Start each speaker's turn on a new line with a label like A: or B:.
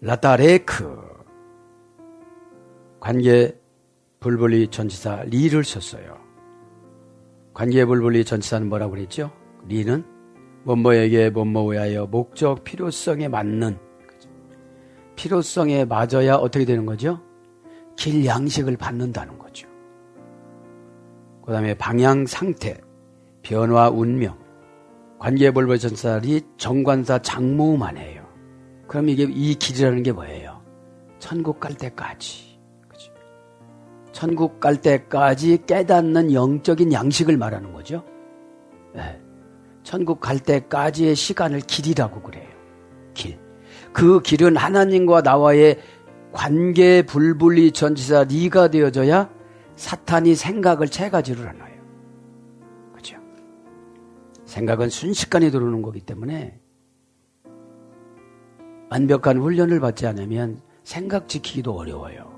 A: 라타레크 관계 불불리 전치사 리를 썼어요. 관계 불불리 전치사는 뭐라고 그랬죠? 리는 뭐뭐에게 뭐뭐 위하여 목적 필요성에 맞는? 필요성에 맞아야 어떻게 되는 거죠? 길 양식을 받는다는 거죠. 그 다음에 방향 상태, 변화 운명, 관계 불불리 전치사 리 정관사 장모만 해요. 그럼 이게 이 길이라는 게 뭐예요? 천국 갈 때까지. 그죠? 천국 갈 때까지 깨닫는 영적인 양식을 말하는 거죠. 네. 천국 갈 때까지의 시간을 길이라고 그래요. 길. 그 길은 하나님과 나와의 관계 불분리 전지사 리가 되어져야 사탄이 생각을 채가지를 않아요. 그죠? 생각은 순식간에 들어오는 거기 때문에 완벽한 훈련을 받지 않으면 생각 지키기도 어려워요.